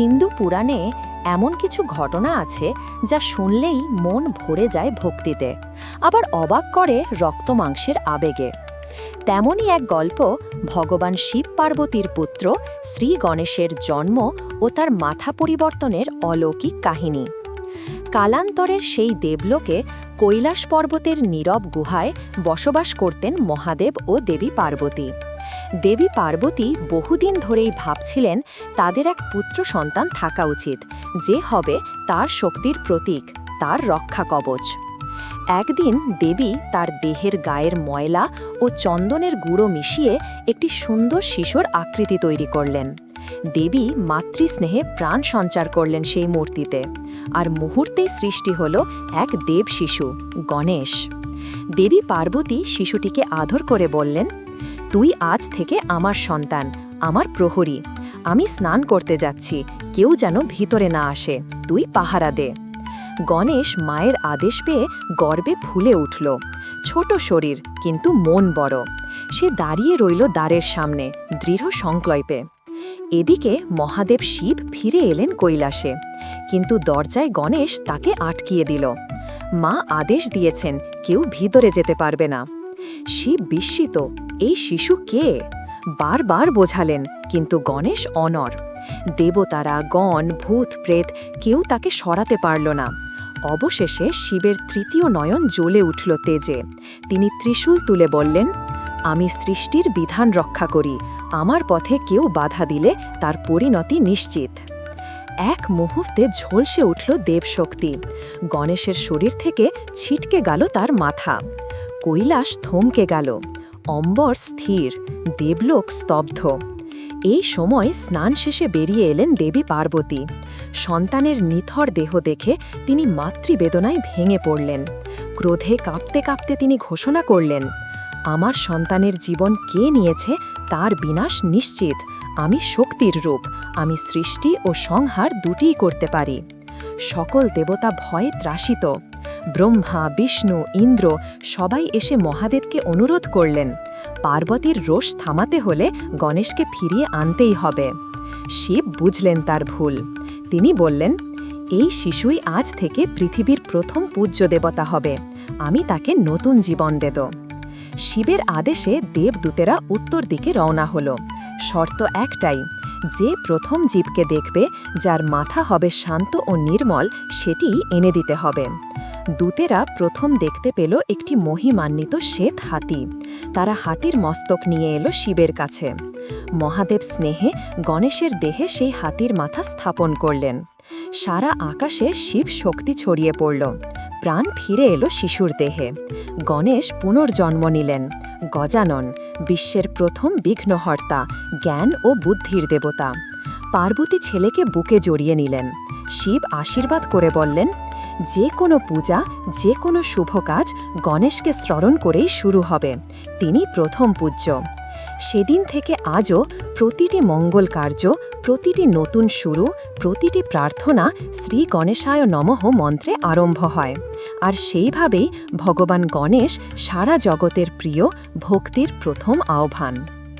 হিন্দু পুরাণে এমন কিছু ঘটনা আছে যা শুনলেই মন ভরে যায় ভক্তিতে, আবার অবাক করে রক্তমাংসের আবেগে। তেমনই এক গল্প ভগবান শিব পার্বতীর পুত্র শ্রী গণেশের জন্ম ও তার মাথা পরিবর্তনের অলৌকিক কাহিনী। কালান্তরের সেই দেবলোকে কৈলাস পর্বতের নীরব গুহায় বসবাস করতেন মহাদেব ও দেবী পার্বতী। দেবী পার্বতী বহুদিন ধরেই ভাবছিলেন তাদের এক পুত্র সন্তান থাকা উচিত, যে হবে তার শক্তির প্রতীক, তার রক্ষা কবচ। একদিন দেবী তার দেহের গায়ের ময়লা ও চন্দনের গুঁড়ো মিশিয়ে একটি সুন্দর শিশুর আকৃতি তৈরি করলেন। দেবী মাতৃস্নেহে প্রাণ সঞ্চার করলেন সেই মূর্তিতে, আর মুহূর্তেই সৃষ্টি হল এক দেব শিশু গণেশ। দেবী পার্বতী শিশুটিকে আদর করে বললেন তুই আজ থেকে আমার সন্তান, আমার প্রহরী। আমি স্নান করতে যাচ্ছি, কেউ যেন ভিতরে না আসে, তুই পাহারা দে। গণেশ মায়ের আদেশ পেয়ে গর্বে ফুলে উঠল। ছোট শরীর, কিন্তু মন বড়। সে দাঁড়িয়ে রইল দ্বারের সামনে, দৃঢ় সংকল্পে। এদিকে মহাদেব শিব ফিরে এলেন কৈলাসে। কিন্তু দরজায় গণেশ তাকে আটকিয়ে দিল। মা আদেশ দিয়েছেন, কেউ ভিতরে যেতে পারবে না। শিব বিস্মিত, এই শিশু কে? বারবার বোঝালেন, কিন্তু গণেশ অনর দেবতারা, গণ, ভূত, প্রেত কেউ তাকে সরাতে পারল না। অবশেষে শিবের তৃতীয় নয়ন জ্বলে উঠল তেজে। তিনি ত্রিশূল তুলে বললেন, আমি সৃষ্টির বিধান রক্ষা করি। আমার পথে কেউ বাধা দিলে তার পরিণতি নিশ্চিত। এক মুহূর্তে ঝলসে উঠল দেবশক্তি। গণেশের শরীর থেকে ছিটকে গেল তার মাথা। কৈলাস থমকে গেল। অম্বর স্থির, দেবলোক স্তব্ধ। এই সময় স্নান শেষে বেরিয়ে এলেন দেবী পার্বতী। সন্তানের নিথর দেহ দেখে তিনি মাতৃবেদনায় ভেঙে পড়লেন। ক্রোধে কাঁপতে কাঁপতে তিনি ঘোষণা করলেন, আমার সন্তানের জীবন কে নিয়েছে তার বিনাশ নিশ্চিত। আমি শক্তির রূপ, আমি সৃষ্টি ও সংহার দুটিই করতে পারি। সকল দেবতা ভয়ে ত্রাসিত। ব্রহ্মা, বিষ্ণু, ইন্দ্র সবাই এসে মহাদেবকে অনুরোধ করলেন, পার্বতীর রোষ থামাতে হলে গণেশকে ফিরিয়ে আনতেই হবে। শিব বুঝলেন তার ভুল। তিনি বললেন, এই শিশুই আজ থেকে পৃথিবীর প্রথম পূজ্য দেবতা হবে। আমি তাকে নতুন জীবন দেব। শিবের আদেশে দেবদূতেরা উত্তর দিকে রওনা হল। শর্ত একটাই যে প্রথম জীবকে দেখবে, যার মাথা হবে শান্ত ও নির্মল, সেটি এনে দিতে হবে। দূতেরা প্রথম দেখতে পেল একটি মহিমান্বিত শ্বেত হাতি। তারা হাতির মস্তক নিয়ে এলো শিবের কাছে। মহাদেব স্নেহে গণেশের দেহে সেই হাতির মাথা স্থাপন করলেন। সারা আকাশে শিব শক্তি ছড়িয়ে পড়ল। প্রাণ ফিরে এলো শিশুর দেহে। গণেশ পুনর্জন্ম নিলেন। গজানন বিশ্বের প্রথম বিঘ্নহর্তা, জ্ঞান ও বুদ্ধির দেবতা। পার্বতী ছেলেকে বুকে জড়িয়ে নিলেন। শিব আশীর্বাদ করে বললেন, যে কোনো পূজা, যে কোনো শুভ কাজ গণেশকে স্মরণ করেই শুরু হবে। তিনি প্রথম পূজ্য। সেদিন থেকে আজও প্রতিটি মঙ্গল কার্য, প্রতিটি নতুন শুরু, প্রতিটি প্রার্থনা শ্রী গণেশায় নমঃ মন্ত্রে আরম্ভ হয়। আর সেইভাবেই ভগবান গণেশ সারা জগতের প্রিয় ভক্তির প্রথম আহ্বান।